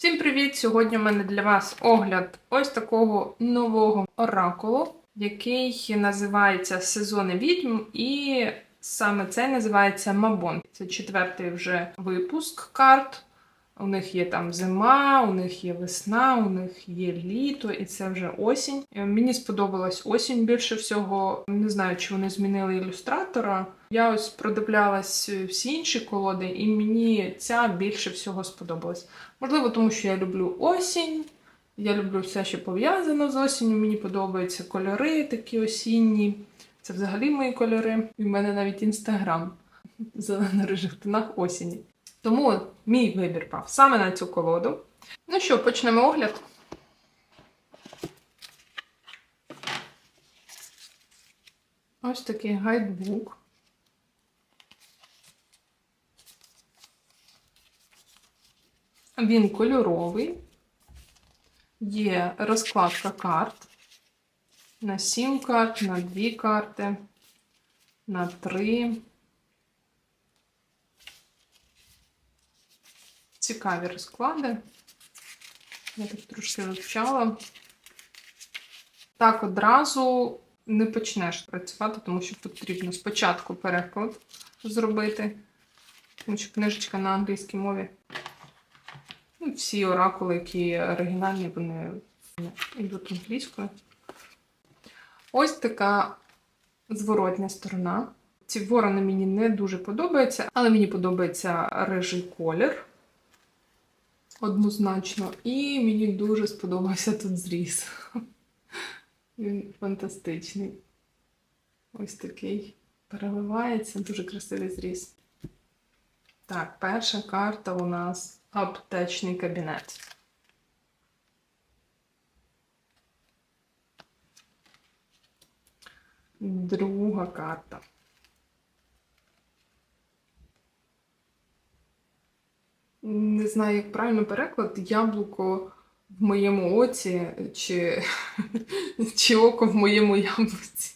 Всім привіт! Сьогодні в мене для вас огляд ось такого нового оракулу, який називається Сезони відьм, і саме це називається Мабон. Це четвертий вже випуск карт. У них є там зима, у них є весна, у них є літо, і це вже осінь. Е, Мені сподобалась осінь більше всього. Не знаю, чи вони змінили ілюстратора. Я ось продивлялась всі інші колоди, і мені ця більше всього сподобалась. Можливо, тому що я люблю осінь. Я люблю все, що пов'язано з осінню. Мені подобаються кольори такі осінні. Це взагалі мої кольори. І в мене навіть інстаграм зелено-рижих тонах осені. Тому мій вибір пав саме на цю колоду. Ну що, почнемо огляд. Ось такий гайдбук. Він кольоровий. Є розкладка карт на 7 карт, на 2 карти, на 3. Цікаві розклади. Я так трошки вивчала. Так одразу не почнеш працювати, тому що потрібно спочатку переклад зробити, тому що книжечка на англійській мові. Ну, всі оракули, які оригінальні, вони йдуть англійською. Ось така зворотня сторона. Ці ворони мені не дуже подобаються, але мені подобається рижий колір. Однозначно. І мені дуже сподобався тут зріз. Він фантастичний. Ось такий переливається, дуже красивий зріз. Так, перша карта у нас аптечний кабінет. Друга карта. Не знаю, як правильно переклад. Яблуко в моєму оці, чи, чи око в моєму яблуці.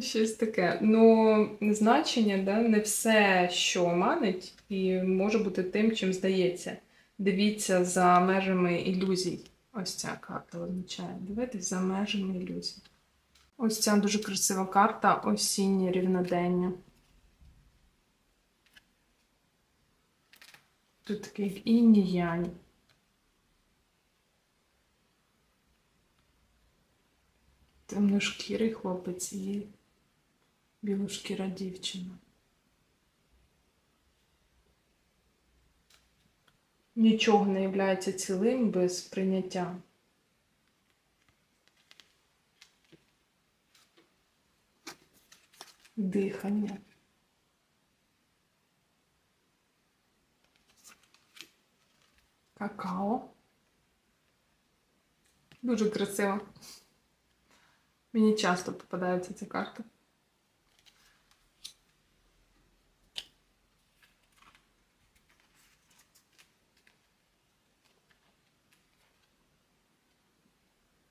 Щось таке. Ну, значення, да, не все, що манить, і може бути тим, чим здається. Дивіться за межами ілюзій. Ось ця карта означає. Дивитись за межами ілюзій. Ось ця дуже красива карта осіннє рівнодення. Тут такий інь-янь. Темношкірий хлопець і білошкіра дівчина. Нічого не є цілим без прийняття. Дихання. Какао. Дуже красиво. Мені часто попадаються ці карти.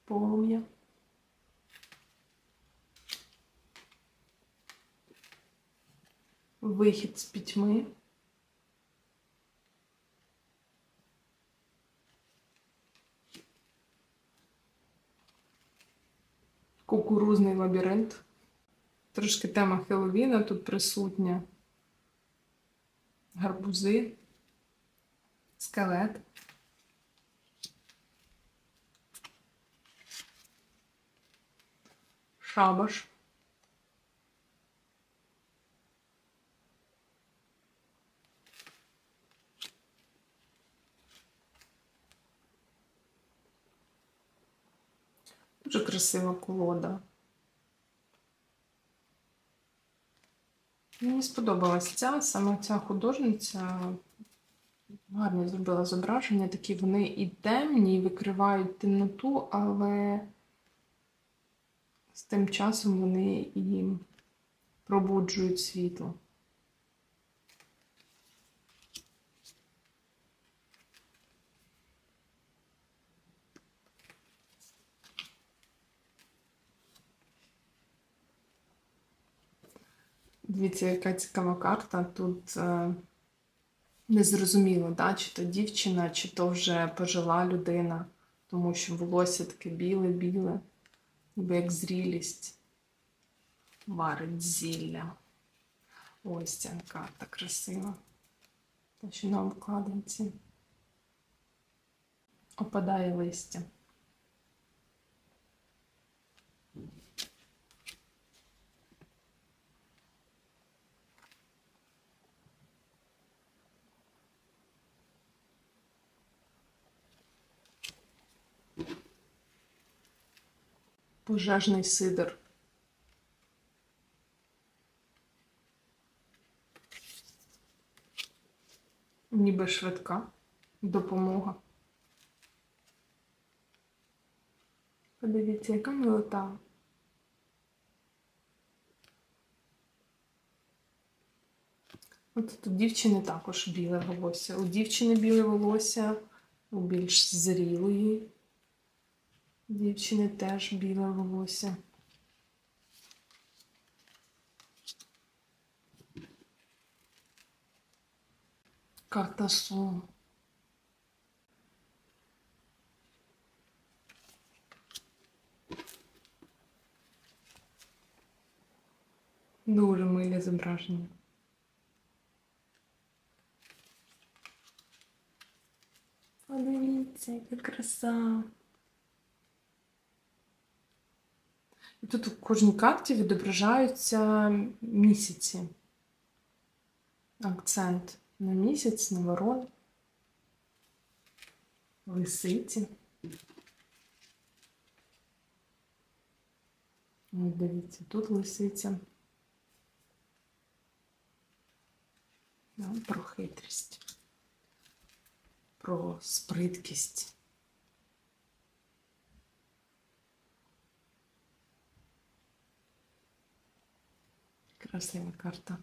Полум'я. Вихід з пітьми. Кукурузний лабіринт. Трошки тема Хеловіна тут присутня. Гарбузи, скелет. Шабаш. Дуже красива колода. Мені сподобалась ця, саме ця художниця гарно зробила зображення, такі вони і темні, і викривають темноту, але з тим часом вони і пробуджують світло. Дивіться, яка цікава карта. Тут е, Незрозуміло, да? чи то дівчина, чи то вже пожила людина, тому що волосся таке біле-біле, ніби як зрілість. Варить зілля. Ось ця карта красива. Та що на обкладинці. Опадає листя. Пожежний сидор. Ніби швидка допомога. Подивіться, яка милота. От у дівчини також біле волосся. У дівчини біле волосся, у більш зрілої дівчини теж біле волосся. Карта сон. Дуже милі зображення. Подивіться, яка краса. Тут у кожній карті відображаються місяці. Акцент на місяць, на ворон, лисиці. Ось дивіться, тут лисиця. Про хитрість, про сприткість. Красива карта.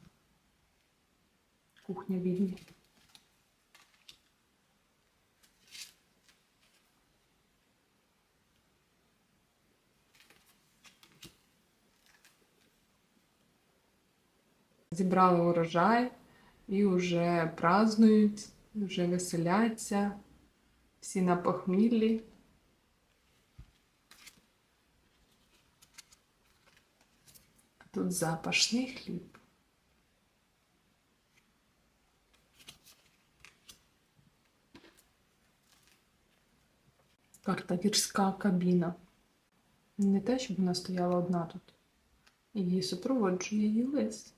Кухня відьми. Зібрали урожай і вже празднують, вже веселяться, всі на похміллі. Тут запашний хліб. Карта гірська кабіна. Не те, щоб вона стояла одна тут. Її супроводжує її лист.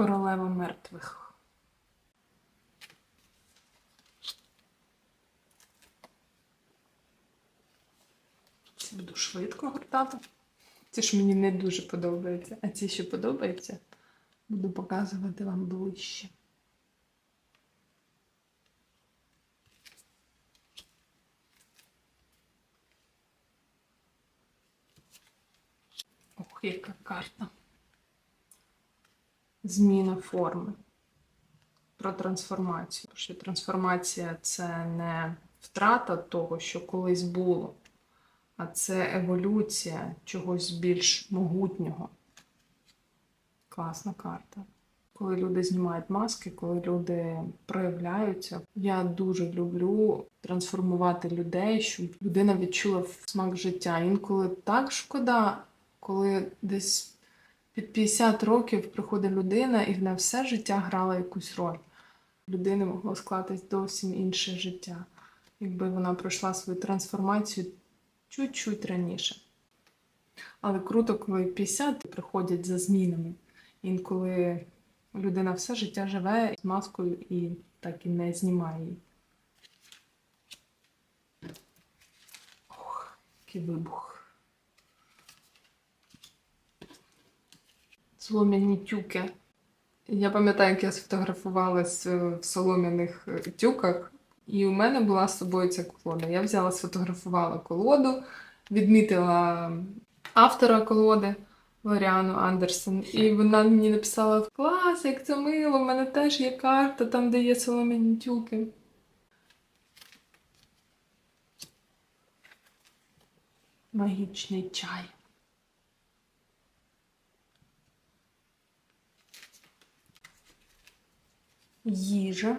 Королева мертвих. Це буду швидко гортати. Ці ж мені не дуже подобаються, а ці, що подобаються, буду показувати вам ближче. Ох, яка карта. Зміна форми. Про трансформацію. Тому Що трансформація це не втрата того, що колись було, а це еволюція чогось більш могутнього. Класна карта. Коли люди знімають маски, коли люди проявляються, я дуже люблю трансформувати людей, щоб людина відчула смак життя. Інколи так шкода, коли десь під 50 років приходить людина і на все життя грала якусь роль. Людини могло склатись зовсім інше життя, якби вона пройшла свою трансформацію чуть-чуть раніше. Але круто, коли 50 приходять за змінами. Інколи людина все життя живе з маскою і так і не знімає її. Ох, Такий вибух. Солом'яні тюки. Я пам'ятаю, як я сфотографувалась е, в солом'яних е, тюках, і у мене була з собою ця колода. Я взяла, сфотографувала колоду, відмітила автора колоди Лоріану Андерсон, і вона мені написала: Клас, як це мило! в мене теж є карта, там, де є солом'яні тюки. Магічний чай. Їжа.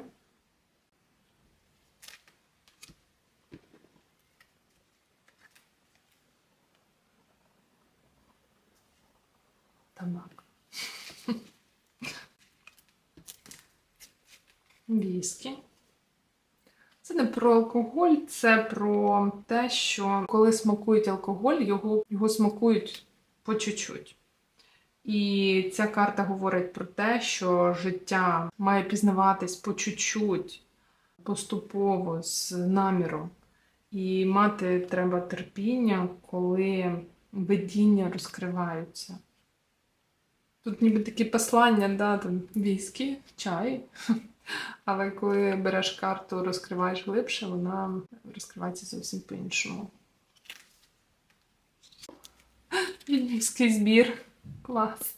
Табак. Віскі. Це не про алкоголь, це про те, що коли смакують алкоголь, його, його смакують по чуть-чуть. І ця карта говорить про те, що життя має пізнаватись по чуть-чуть, поступово, з наміром. І мати треба терпіння, коли видіння розкриваються. Тут ніби такі послання, да, там віскі, чай. Але коли береш карту, розкриваєш глибше, вона розкривається зовсім по-іншому. Відьмівський збір. Клас.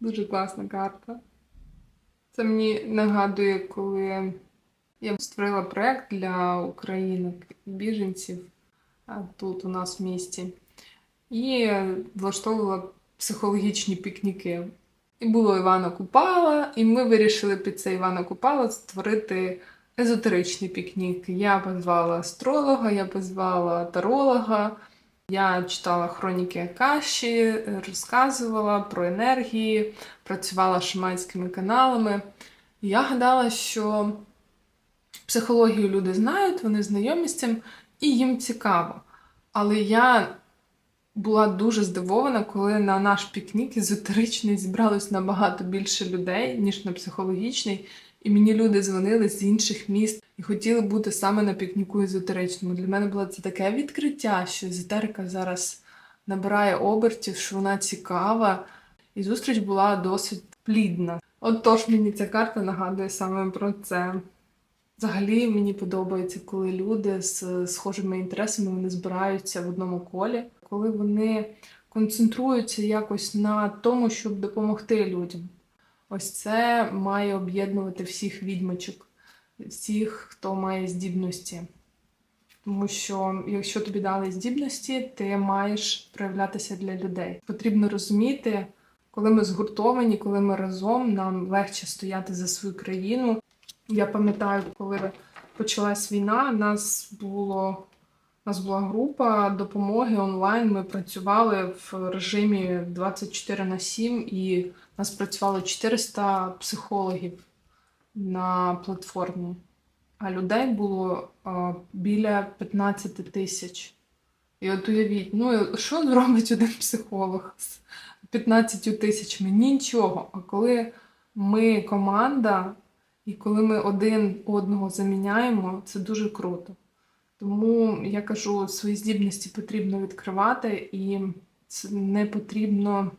Дуже класна карта. Це мені нагадує, коли я створила проєкт для українок біженців тут у нас в місті. І влаштовувала психологічні пікніки. І було Івана Купала, і ми вирішили під це Івана Купала створити езотеричний пікнік. Я позвала астролога, я позвала таролога, я читала хроніки Акаші, розказувала про енергії, працювала шаманськими каналами. Я гадала, що психологію люди знають, вони знайомі з цим, і їм цікаво. Але я була дуже здивована, коли на наш пікнік езотеричний зібралось набагато більше людей, ніж на психологічний. І мені люди дзвонили з інших міст і хотіли бути саме на пікніку езотеричному. Для мене було це таке відкриття, що езотерика зараз набирає обертів, що вона цікава. І зустріч була досить плідна. От тож мені ця карта нагадує саме про це. Взагалі мені подобається, коли люди з схожими інтересами вони збираються в одному колі, коли вони концентруються якось на тому, щоб допомогти людям. Ось це має об'єднувати всіх відьмачок, всіх, хто має здібності. Тому що якщо тобі дали здібності, ти маєш проявлятися для людей. Потрібно розуміти, коли ми згуртовані, коли ми разом, нам легше стояти за свою країну. Я пам'ятаю, коли почалась війна, нас було у нас була група допомоги онлайн. Ми працювали в режимі 24 на 7 і у нас працювало 400 психологів на платформі, а людей було а, біля 15 тисяч. І от уявіть, ну що зробить один психолог з 15 тисячами? Нічого. А коли ми команда, і коли ми один одного заміняємо, це дуже круто. Тому я кажу, свої здібності потрібно відкривати і не потрібно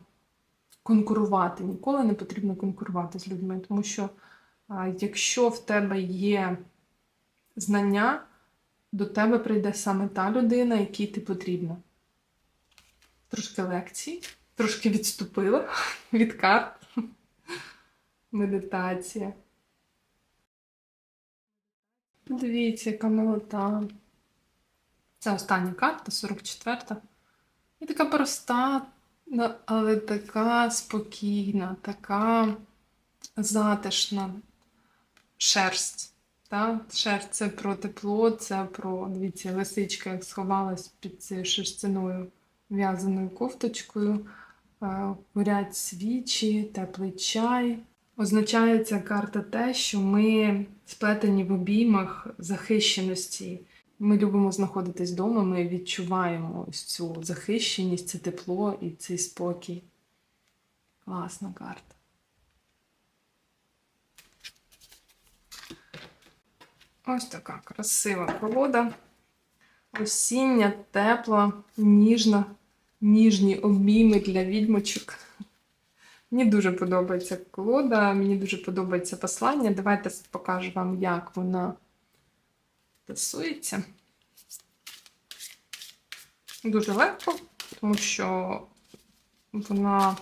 конкурувати. Ніколи не потрібно конкурувати з людьми, тому що якщо в тебе є знання, до тебе прийде саме та людина, якій ти потрібна. Трошки лекцій, трошки відступила від карт. Медитація. Дивіться, яка милота. Це остання карта, 44-та. І така проста, але така спокійна, така затишна шерсть. Та? Шерсть це про тепло, це про, дивіться, лисичка, як сховалась під цією шерстяною в'язаною кофточкою. Е, Горять свічі, теплий чай. Означає ця карта те, що ми сплетені в обіймах захищеності. Ми любимо знаходитись вдома, ми відчуваємо ось цю захищеність, це тепло і цей спокій. Класна карта. Ось така красива колода. Осіння, тепла, ніжна, ніжні обійми для відьмочок. Мені дуже подобається колода, мені дуже подобається послання. Давайте покажу вам, як вона тасується. Дуже легко, тому що вона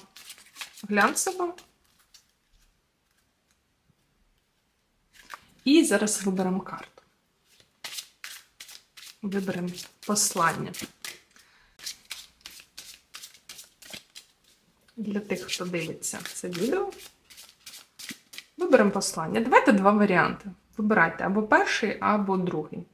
глянцева. І зараз виберемо карту. Виберемо послання. Для тих, хто дивиться це відео. Виберемо послання. Давайте два варіанти. Вибирайте або перший, або другий.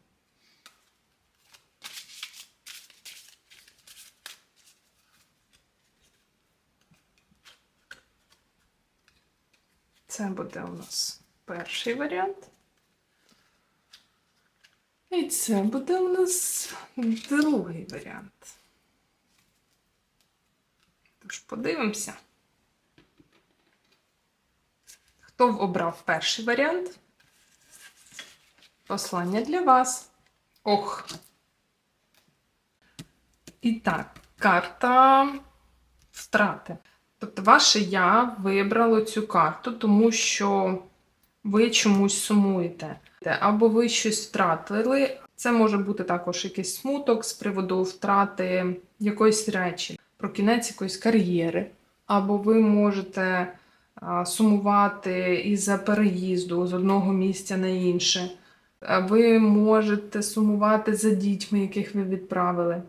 Це буде у нас перший варіант. І це буде у нас другий варіант. Тож подивимося. Хто обрав перший варіант? Послання для вас. Ох. І так, карта втрати. Тобто, ваше я вибрало цю карту, тому що ви чомусь сумуєте. Або ви щось втратили. Це може бути також якийсь смуток з приводу втрати якоїсь речі, про кінець якоїсь кар'єри. Або ви можете сумувати із-за переїзду з одного місця на інше. Ви можете сумувати за дітьми, яких ви відправили.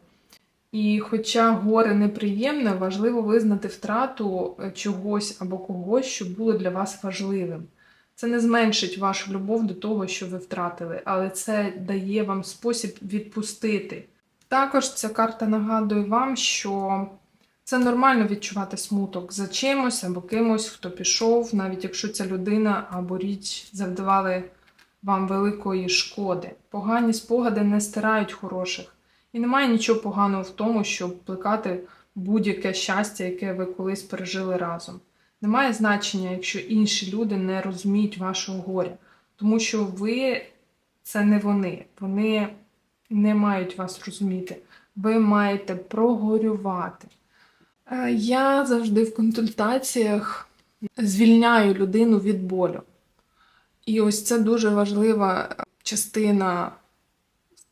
І хоча горе неприємне, важливо визнати втрату е, чогось або когось, що було для вас важливим. Це не зменшить вашу любов до того, що ви втратили, але це дає вам спосіб відпустити. Також ця карта нагадує вам, що це нормально відчувати смуток за чимось або кимось, хто пішов, навіть якщо ця людина або річ завдавали вам великої шкоди. Погані спогади не стирають хороших. І немає нічого поганого в тому, щоб плекати будь-яке щастя, яке ви колись пережили разом. Немає значення, якщо інші люди не розуміють вашого горя, тому що ви це не вони. Вони не мають вас розуміти. Ви маєте прогорювати. Е, Я завжди в консультаціях звільняю людину від болю. І ось це дуже важлива частина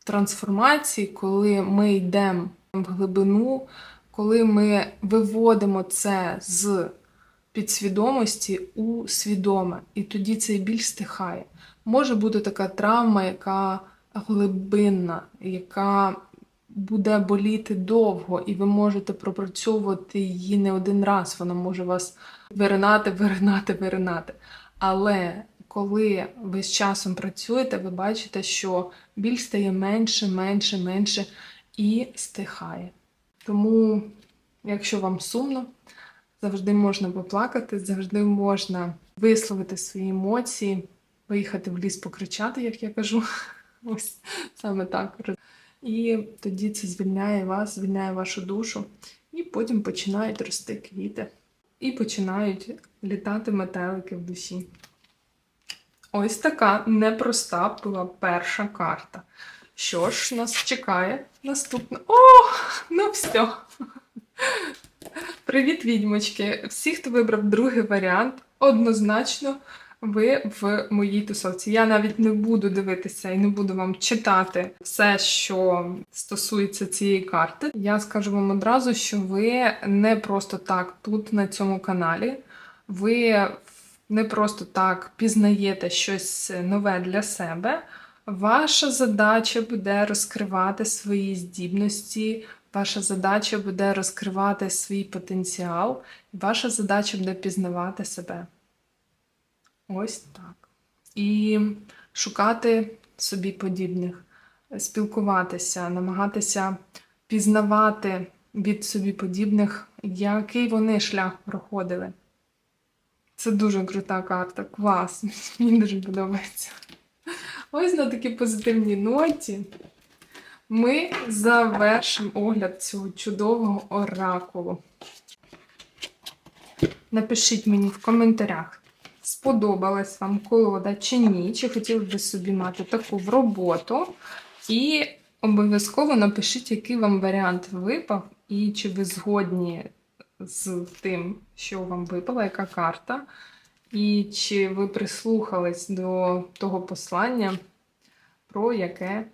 трансформації, коли ми йдемо в глибину, коли ми виводимо це з підсвідомості у свідоме, і тоді цей біль стихає. Може бути така травма, яка глибинна, яка буде боліти довго, і ви можете пропрацьовувати її не один раз. Вона може вас виринати, виринати, виринати. Але коли ви з часом працюєте, ви бачите, що біль стає менше, менше, менше і стихає. Тому, якщо вам сумно, завжди можна поплакати, завжди можна висловити свої емоції, виїхати в ліс покричати, як я кажу. Ось саме так. І тоді це звільняє вас, звільняє вашу душу, і потім починають рости квіти, і починають літати метелики в душі. Ось така непроста була перша карта. Що ж нас чекає наступна? О, ну все. Привіт, відьмочки! Всі, хто вибрав другий варіант, однозначно ви в моїй тусовці. Я навіть не буду дивитися і не буду вам читати все, що стосується цієї карти. Я скажу вам одразу, що ви не просто так тут, на цьому каналі. Ви не просто так пізнаєте щось нове для себе. Ваша задача буде розкривати свої здібності, ваша задача буде розкривати свій потенціал, ваша задача буде пізнавати себе. Ось так. І шукати собі подібних, спілкуватися, намагатися пізнавати від собі подібних, який вони шлях проходили. Це дуже крута карта, клас. Мені дуже подобається. Ось на такій позитивній ноті ми завершимо огляд цього чудового оракулу. Напишіть мені в коментарях, сподобалась вам колода чи ні, чи хотіли б ви собі мати таку в роботу. І Обов'язково напишіть, який вам варіант випав, і чи ви згодні з тим, що вам випала, яка карта, і чи ви прислухались до того послання, про яке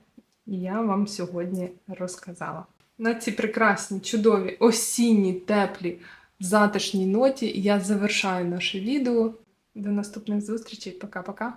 я вам сьогодні розказала. На цій прекрасній, чудові, осінні, теплі, затишній ноті я завершаю наше відео. До наступних зустрічей. Пока-пока.